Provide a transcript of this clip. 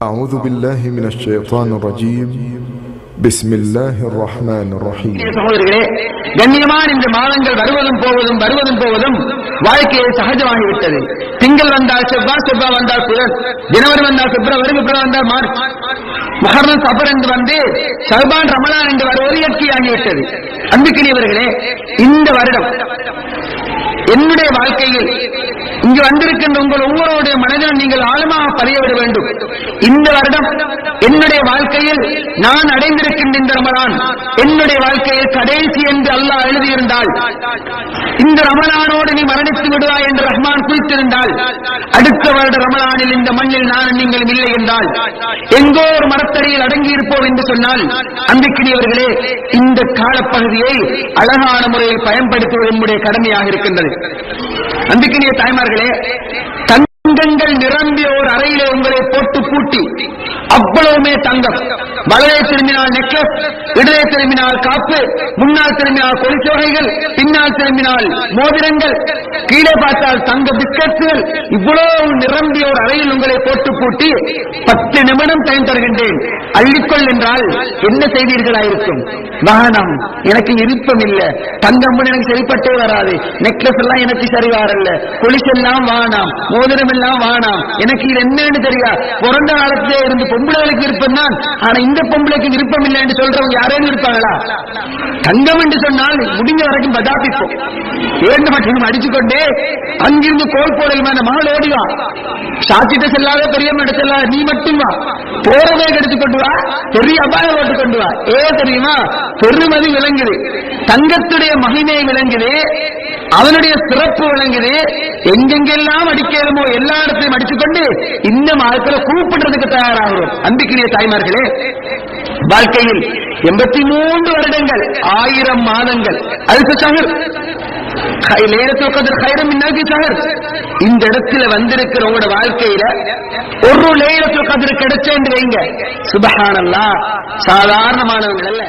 أعوذ بالله من الشيطان الرجيم بسم الله الرحمن الرحيم சகோதரர்களே கண்ணியமான இந்த மாதங்கள் வருவதும் போவதும் வருவதும் போவதும் வாழ்க்கையை சகஜமாகிவிட்டது திங்கள் வந்தால் செவ்வாய் செவ்வாய் வந்தால் புதன் ஜனவரி வந்தால் பிப்ரவரி பிப்ரவரி வந்தால் மார்ச் மகரம் சபர் என்று வந்து சல்பான் ரமலான் என்று வருவது இயற்கையாகிவிட்டது அன்புக்கினியவர்களே இந்த வருடம் என்னுடைய வாழ்க்கையில் இங்கு வந்திருக்கின்ற உங்கள் ஒவ்வொருடைய மனதிலும் நீங்கள் ஆழமாக பதிய விட வேண்டும். இந்த வருடம் என்னுடைய வாழ்க்கையில் நான் அடைந்திருக்கின்ற இந்த ரமலான் என்னுடைய வாழ்க்கையில் கடைசி என்று அல்லாஹ் எழுதியிருந்தால் இந்த ரமலானோடு நீ மரணித்து விடுவாய் என்று ரஹ்மான் குறித்திருந்தால் அடுத்த வருட ரமலானில் இந்த மண்ணில் நான் நீங்களும் இல்லை என்றால் எங்கோ ஒரு மரத்தடியில் அடங்கி இருப்போம் என்று சொன்னால் அன்பிக்கினியவர்களே இந்த காலப்பகுதியை அழகான முறையில் பயன்படுத்துவது நம்முடைய கடமையாக இருக்கின்றது. அன்பிக்கினிய தாய்மார்களே தங்கங்கள் நிரம்பிய ஒரு அறையிலே உங்களை போட்டு பூட்டி அவ்வளவுமே தங்கம். வலதை திரும்பினால் நெக்லஸ் இடதை திரும்பினால் காப்பு முன்னால் திரும்பினால் கொலிச்சோகைகள் பின்னால் திரும்பினால் மோதிரங்கள் உள்ளே பார்த்தால் தங்க பிஸ்கட்கள் இவ்வளவு நிரம்பிய ஒரு அறையில் உங்களை போட்டு பூட்டி பத்து நிமிடம் டைம் தருகின்றேன். அள்ளிக்கொள் என்றால் என்ன செய்தீர்களாயிருக்கும் வாகனம் எனக்கு விருப்பம் இல்ல. தங்கம் எனக்கு சரிப்பட்டே வராது. நெக்லஸ் எல்லாம் எனக்கு சரி வரல கொலிஸ் எல்லாம் வானாம் மோதிரம் எல்லாம் வானாம். எனக்கு இது என்னன்னு தெரியா? பிறந்த காலத்திலே இருந்து பொம்பளைகளுக்கு விருப்பம் தான். ஆனா இந்த பொம்பளைக்கு விருப்பம் இல்லை என்று சொல்றவங்க யாரேனும் இருப்பாங்களா? தங்கம் என்று சொன்னால் முடிஞ்ச வரைக்கும் பதாபிப்போம். இரண்டு மட்டும் அடிச்சுக்கொண்டே அங்கிருந்து கோல் போடல் அந்த மகள் ஓடிவா. சாத்திட்ட செல்லாத பெரிய இடத்துல நீ மட்டும் வா. போறதே கெடுத்து கொண்டு வா. பெரிய அபாயம் போட்டு கொண்டு வா. ஏ தெரியுமா? பெருமதி விளங்குது. தங்கத்துடைய மகிமை விளங்குது. அவனுடைய சிறப்பு விளங்குது. எங்கெங்கெல்லாம் அடிக்கலுமோ எல்லா இடத்தையும் அடிச்சுக்கொண்டு இந்த மாதத்துல கூப்பிடுறதுக்கு தயாராகிறோம். அன்பிக்கிறிய தாய்மார்களே வாழ்க்கையில் எண்பத்தி மூன்று வருடங்கள் ஆயிரம் மாதங்கள். அதுக்கு சொச்சாங்க இந்த இடத்துல வந்திருக்கிற உங்களோட வாழ்க்கையில ஒரு லேலத்துல் கதிர் கிடைச்சேன்னு வைங்க. சுபஹானல்லாஹ் சாதாரணமானவங்க அல்ல